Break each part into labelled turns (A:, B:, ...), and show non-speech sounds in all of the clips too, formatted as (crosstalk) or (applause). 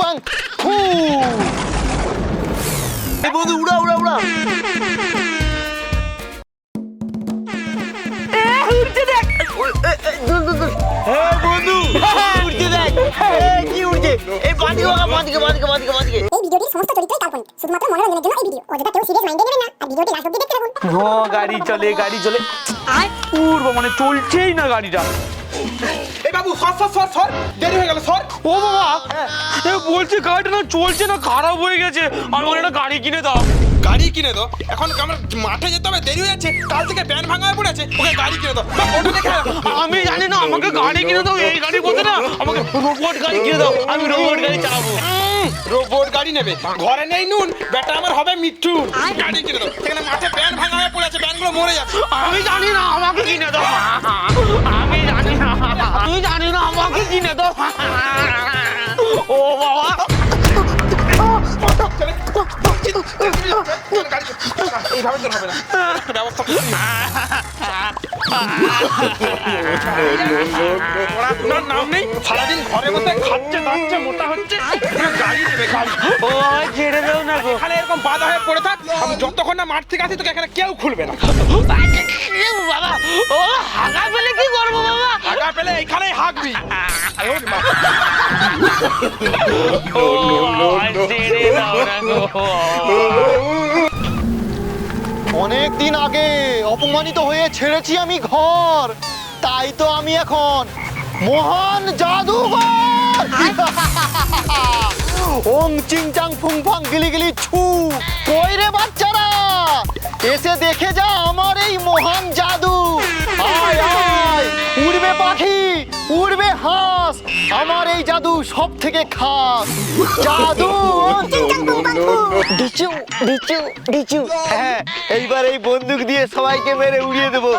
A: পুং ফু এই বন্ধু উড়া উড়া উড়া দূর, দূর। হ্যাঁ, বন্ধু, উড়ছে দেখ। কি উড়ছে? এই বাঁদিকে বাঁদিকে, বাঁদিকে, বাঁদিকে, বাঁদিকে।
B: এই ভিডিওটির সমস্ত চরিত্রই কাল্পনিক শুধুমাত্র মনোরঞ্জনের জন্য এই ভিডিও অযথা কেউ সিরিয়াস মাইন্ডে নেবেন না ভিডিওটি লাস্ট অব্দি দেখতে থাকুন।
C: ও গাড়ি চলে গাড়ি চলে। উড়বো মানে চলছেই না গাড়িটা।
D: এই বাবু সর সর সর সর। দেরি হয়ে গেল সর।
C: ও বাবা এ বলছি গাড়িটা না চলছে না খারাপ হয়ে গেছে। আমার একটা গাড়ি কিনে দাও।
D: গাড়ি কিনে দাও? এখন আমরা মাঠে যেতে হবে দেরি হয়ে যাচ্ছে। কাল থেকে প্যান ভাঙা হয়ে পড়েছে। ওকে গাড়ি কিনে দাও। ওটা দেখে আয়।
C: আমি জানি না আমাকে গাড়ি কিনে দাও এই গাড়ি বলতে না আমাকে রোবট গাড়ি কিনে দাও আমি রোবট গাড়ি চালাবো।
D: রোবট গাড়ি নেবে। ঘরে নেই নুন বেটা আমার হবে মিঠু গাড়ি কিনে দাও এখানে মাঠে প্যান ভাঙা হয়ে পড়েছে প্যানগুলো মরে যাচ্ছে।
C: আমি জানি না আমাকে কিনে দাও। আমি জানি না আমি জানি না আমাকে কিনে দাও। ও বাবা।
D: এইভাবে তো হবে না। ব্যবস্থা করছি। (laughs) পড়াশোনার নাম নেই। সারাদিন ঘরে বসে খাচ্ছে দাচ্ছে মোটা গাড়ি নেবে
C: ছেড়ে দাও না গো।
D: এখানে এরকম বাধা হয়ে পড়ে থাক আমি যতক্ষণ না মাঠ থেকে আসি তোকে এখানে কেউ খুলবে না।
C: বাবা ও হাগা পেলে কি করব বাবা?
D: আগা পেলে এইখানেই হাঁকবি
C: ও ছেড়ে দাও না গো।
A: অনেক দিন আগে অপমানিত হয়ে ছেড়েছি আমি ঘর তাই তো আমি এখন মহান জাদুঘর। (laughs) ওং চিং চাং ফুং ফাং গিলি গিলি ছু কই রে বাচ্চারা এসে দেখে যা আমার এই মহান জাদু। আয় আয় উড়বে পাখি উড়বে হাঁস আমার এই জাদু সব থেকে খাস। জাদু। ডিচু ডিচু ডিচু হ্যাঁ এইবার এই বন্দুক দিয়ে সবাইকে মেরে উড়িয়ে দেবো।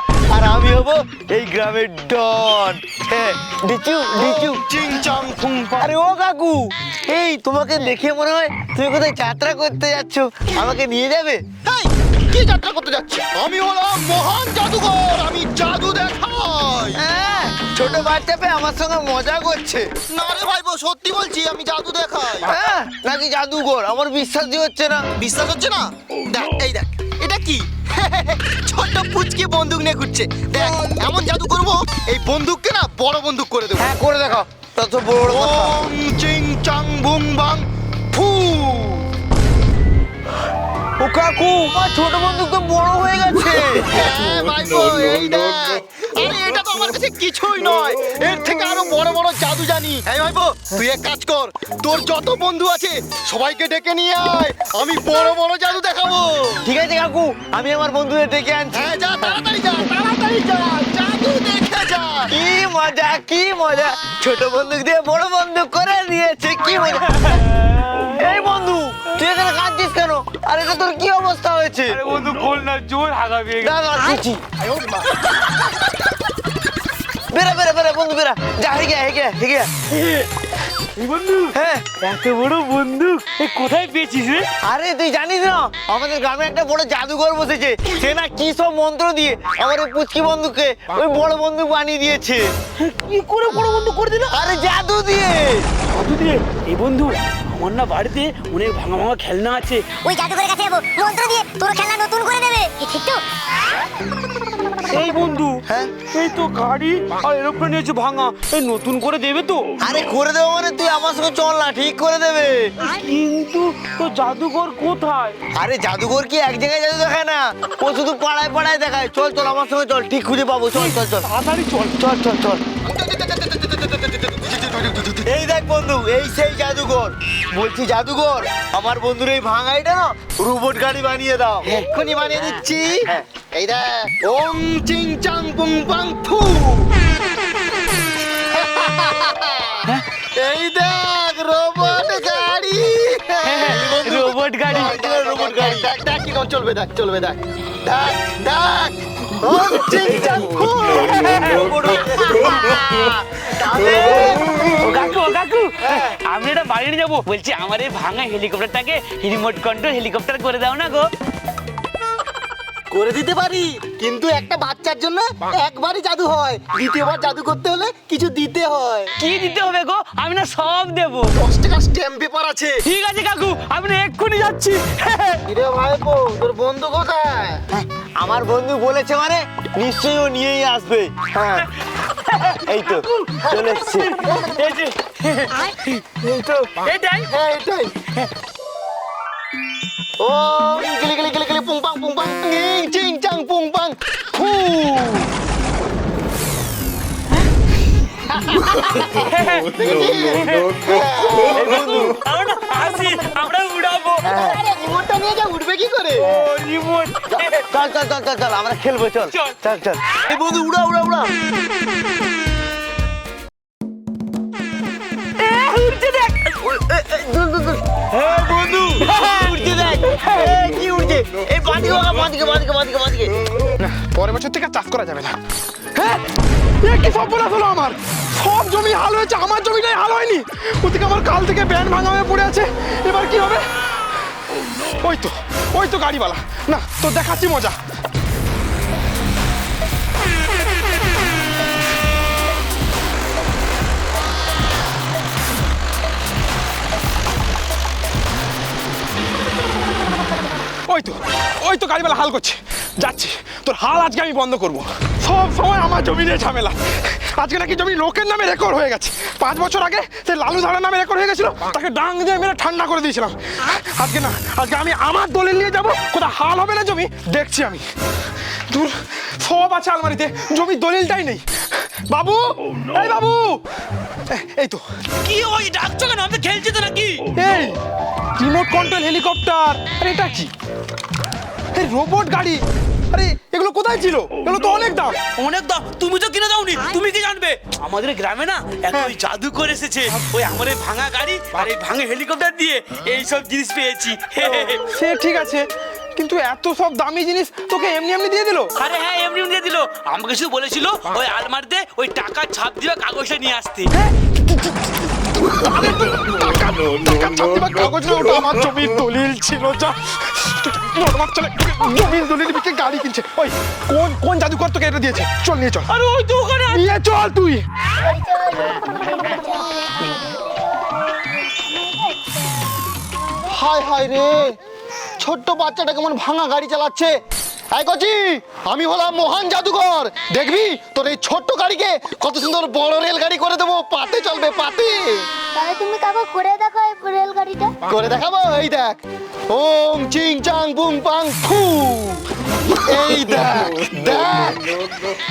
A: হব এই গ্রামের ডন। হ্যাঁ ডিচু ডিচু চিং চাং ফুং ফাং। আরে ও কাকু এই তোমাকে দেখে মনে হয় তুমি কোথায় যাত্রা করতে যাচ্ছ আমাকে নিয়ে যাবে? কি যাত্রা করতে যাচ্ছি? আমি হলাম মহান জাদুঘর আমি জাদু দেখাই। হ্যাঁ, ছোট বাচ্চা পেয়ে আমার সঙ্গে মজা করছে। না রে ভাইবো সত্যি বলছি আমি জাদু দেখাই। হ্যাঁ নাকি জাদুঘর? আমার বিশ্বাসই হচ্ছে না। বিশ্বাস হচ্ছে না? দেখ এই দেখ এটা কি? (laughs) ছোট্ট পুচকি বন্দুক নিয়ে ঘুরছে। দেখ এমন জাদু করব এই বন্দুককে না বড় বন্দুক করে দেবো। হ্যাঁ করে দেখাও। তত বড় ওম চিং চাং বুং বাং। কাকু আমার ছোট বন্দুক তো বড় হয়ে গেছে। (laughs) (laughs) হ্যাঁ ভাইবো এই দেখ। আরে এটা তো আমার কাছে কিছুই নয়। এর থেকে আরও বড় বড় জাদু জানি। এই ভাইবো তুই এক কাজ কর। তোর যত বন্ধু আছে সবাইকে ডেকে নিয়ে আয়। আমি বড় বড় জাদু দেখাবো। ঠিক আছে কাকু আমি আমার বন্ধুদের ডেকে আনছি। হ্যাঁ যা তাড়াতাড়ি যা তাড়াতাড়ি যা। জাদু দেখে যা। কি মজা কি মজা। ছোট বন্দুক দিয়ে বড় বন্দুক করে দিয়েছে কি মজা। (laughs) তোর কি অবস্থা হয়েছে?
C: আরে বন্ধু না জোর হাগা পেয়ে গেছে।
A: বেরা বেরা বেরা বন্ধু বেরা যা হেগে হেগে হেগে।
C: বন্ধু
A: হ্যাঁ।
C: এত বড় বন্ধু এ কোথায় পেয়েছিস রে?
A: আরে তুই জানিস না আমাদের গ্রামে একটা বড় জাদুঘর বসেছে সে না কি সব মন্ত্র দিয়ে আমার ওই পুচকি বন্ধুকে ওই বড় বন্দুক বানিয়ে দিয়েছে।
C: কি করে বড় বন্ধু করে দিল?
A: আরে জাদু দিয়ে।
C: কত দিয়ে? এই বন্ধু আমার না বাড়িতে অনেক ভাঙা ভাঙা খেলনা আছে।
B: ওই জাদুঘরের কাছে মন্ত্র দিয়ে তোর খেলা নতুন করে দেবে। ঠিক তো?
C: এই বন্ধু
A: হ্যাঁ?
C: এই তো গাড়ি আর এরোপ্লেন হচ্ছে ভাঙা এই নতুন করে দেবে তো।
A: আরে করে দেবো মানে তুই আমার সঙ্গে চল না ঠিক করে দেবে।
C: কিন্তু তো জাদুঘর কোথায়?
A: আরে জাদুঘর কি এক জায়গায় জাদু দেখায় না? ও শুধু পাড়ায় পাড়ায় দেখায়। চল চল আমার সঙ্গে চল ঠিক খুঁজে পাবো। চল চল চল।
C: তাড়াতাড়ি চল।
A: চল চল চল। এই দেখ বন্ধু এই সেই জাদুঘর। বলছি জাদুঘর আমার বন্ধুর এই ভাঙাইটা না রোবট গাড়ি বানিয়ে দাও। এক্ষুনি বানিয়ে দিচ্ছি। এই দেখ ওম চিং চাং পুং পাং ফু। এই দেখ রোবট গাড়ি।
C: রোবট গাড়ি।
A: রোবট গাড়ি। দেখ দেখ কি চলবে দেখ চলবে দেখ। দেখ দেখ ওম চিং চাং ফু। রোবট
C: ও কাকু ও কাকু আমি এটা বাড়ি নিয়ে যাব। বলছি আমার এই ভাঙা হেলিকপ্টারটাকে রিমোট কন্ট্রোল হেলিকপ্টার করে দাও না গো।
A: করে দিতে পারি কিন্তু একটা বাচ্চার জন্য একবারই জাদু হয়। দ্বিতীয়বার জাদু করতে হলে কিছু দিতে হয়।
C: কি দিতে হবে গো? আমি না সব দেবো।
A: দশ স্ট্যাম্প পেপার আছে।
C: ঠিক আছে কাকু আমি না এক্ষুনি যাচ্ছি।
A: কিরে ভাইপো তোর বন্ধু কোথায়? আমার বন্ধু বলেছে মানে নিশ্চয়ই ও নিয়েই আসবে। হ্যাঁ। এই তো চলে এসছে।
C: এই
A: তো।
C: এটাই?
A: হ্যাঁ এটাই। ও গিলি গিলি গিলি গিলি পুং পাং পুং পাং ইং চিং চাং পুং পাং এই বন্ধু (laughs) (laughs)
C: আমরা উড়াবো
A: রিমোটটা নিয়ে যা
C: রিমোট
A: চল চল চল চল চল আমরা খেলব চল।
C: চল।
A: চল এই বন্ধু উড়া উড়া উড়া
C: উড়ছে দেখ।
A: বন্ধু। উড়ছে দেখ। এই কি উড়ছে? এই বাঁদিকে বাঁদিকে বাঁদিকে বাঁদিকে বাঁদিকে।
D: পরের বছর থেকে আর চাষ করা যাবে না। হ্যাঁ এ কি সব হলো আমার? সব জমি হাল হয়েছে আমার জমিটাই হাল হয়নি। ওদিকে আমার কাল থেকে ব্যান ভাঙা হয়ে পড়ে আছে। এবার কি হবে? ওই তো ওই তো গাড়িওয়ালা। না তো দেখাচ্ছি মজা। ওই তো ওই তো গাড়িওয়ালা হাল করছে। যাচ্ছি, তোর হাল আজকে আমি বন্ধ করব। সব সময় আমার জমি নিয়ে ঝামেলা। আজকে নাকি জমি লোকের নামে রেকর্ড হয়ে গেছে। পাঁচ বছর আগে সে লালু ধারার নামে রেকর্ড হয়ে গেছিল তাকে ডাং দিয়ে মেরে ঠান্ডা করে দিয়েছিলাম। আজকে না আজকে আমি আমার দলিল নিয়ে যাব কোথাও হাল হবে না জমি দেখছি আমি। দূর সব আছে আলমারিতে জমির দলিলটাই নেই। বাবু এই বাবু! এই তো।
C: কি ওই ডাকছো কেন? আমি খেলছি তো নাকি?
D: এই রিমোট কন্ট্রোল হেলিকপ্টার আরে এটা কি? এই রোবট গাড়ি। আরে এগুলো কোথায় ছিল? এগুলো তো অনেক দাম।
C: অনেক দাম। তুমি তো কিনে দাওনি। তুমি কি জানবে? আমাদের গ্রামে না একটা ওই জাদু করে এসেছে ওই আমার এই ভাঙা গাড়ি আর এই ভাঙা হেলিকপ্টার দিয়ে এই সব জিনিস পেয়েছি।
D: সে ঠিক আছে কিন্তু এত সব দামি জিনিস তোকে এমনি এমনি দিয়ে দিল?
C: আরে হ্যাঁ এমনি এমনি দিয়ে দিল। আমাকে শুধু বলেছিল ওই আলমারিতে ওই টাকা ছাপ দিবে কাগজটা নিয়ে আসতে।
D: কাগজ ওটা আমার জমির দলিল ছিল যা। গাড়ি কিনছে। ওই কোন কোন জাদুকর তোকে এটা দিয়েছে? চল নিয়ে চল।
C: আরে ওই তো ওখানে
D: নিয়ে চল তুই।
A: হায় হায় রে। ছোট্ট বাচ্চাটা কেমন ভাঙা গাড়ি চালাচ্ছে। এই কচি আমি হলাম মহান জাদুঘর। দেখবি তোর এই ছোট্ট গাড়িকে কত সুন্দর বড় রেল গাড়ি করে দেবো। পাতে চলবে পাতে।
B: তাহলে তুমি কাকু করে দেখো এই রেলগাড়িটা।
A: করে দেখাবো এই দেখ। ওম চিং চাং বুং পাং ফু। এই দেখ দেখ।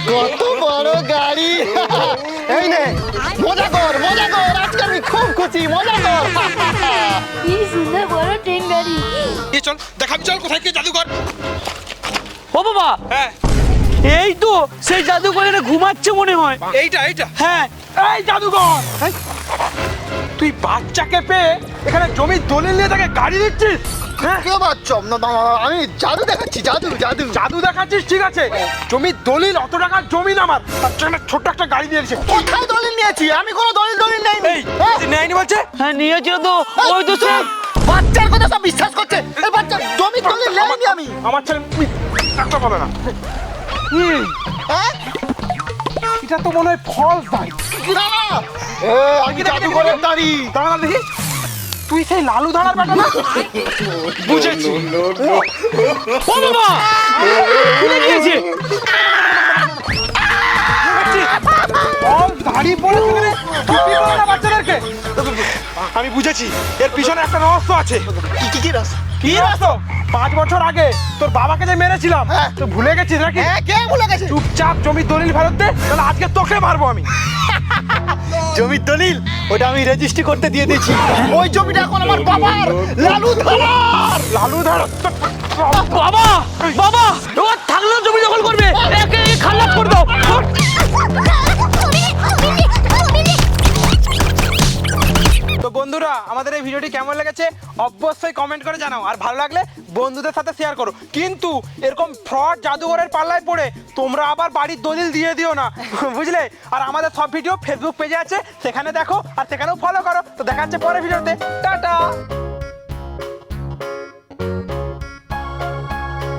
A: কত বড় গাড়ি। এই নে মজা কর মজা কর। আজকে আমি খুব খুশি মজা কর।
B: কি সুন্দর বড় ট্রেন গাড়ি।
D: চল দেখাবি চল কোথায় কি জাদুকর
C: ও বাবা!
D: হ্যাঁ।
C: এই তো সেই জাদু করে ঘুমাচ্ছে মনে হয়।
D: এইটা এইটা।
C: হ্যাঁ
D: এই জাদুকর এই, তুই বাচ্চাকে পেয়ে এখানে জমির দলিল নিয়ে তাকে গাড়ি দিচ্ছিস? হ্যাঁ।
A: আমি জাদু দেখাচ্ছি জাদু জাদু।
D: জাদু দেখাচ্ছিস? ঠিক আছে। জমির দলিল অত টাকার জমি না আমার। তার জন্য ছোট্ট একটা গাড়ি দিয়ে দিয়েছে
A: কোথায় দলিল নিয়েছি? আমি কোনো দলিল দলিল নেই
D: এই নেয়নি বলছে?
C: হ্যাঁ নিয়েছিল তো। ওই তো
A: বাচ্চার কথা সব বিশ্বাস করছে। এই বাচ্চা জমি দলিল নেইনি আমি।
D: আমার ছেলে একটা বলে না। হুম, এটা তো মনে হয়
A: এ, আমি জাদুঘরের দাঁড়ি।
D: দাঁড়া দেখি। তুই সেই লালু ধারার বেটা না? বুঝেছি।
C: ও বাবা! খুলে দিয়েছে
D: ফলস দাড়ি পড়ে সেখানে টুপি বুঝেছি। এর পিছনে একটা রহস্য আছে।
A: কি কি কি রাস
D: কি রহস্য? পাঁচ বছর আগে তোর বাবাকে যে মেরেছিলাম
A: হ্যাঁ।
D: তো ভুলে গেছিস নাকি?
A: হ্যাঁ কে ভুলে গেছে?
D: চুপচাপ জমির দলিল ফেরত দে তাহলে আজকে তোকে মারবো আমি।
A: জমির দলিল? ওটা আমি রেজিস্ট্রি করতে দিয়ে দিয়েছি। ওই জমিটা এখন আমার বাবার। লালু ধারার!
D: লালু ধার
C: বাবা বাবা ও থাকলেও জমি দখল করবে। একে একে খালাস করে দাও।
D: তো বন্ধুরা, আমাদের এই ভিডিওটি কেমন লেগেছে অবশ্যই কমেন্ট করে জানাও। আর ভালো লাগলে বন্ধুদের সাথে শেয়ার করো। কিন্তু এরকম ফ্রড জাদুঘরের পাল্লায় পড়ে তোমরা আবার বাড়ির দলিল দিয়ে দিও না। (laughs) বুঝলে? আর আমাদের সব ভিডিও ফেসবুক পেজে আছে, সেখানে দেখো আর সেখানেও ফলো করো। তো দেখা যাচ্ছে পরের ভিডিওতে। টাটা!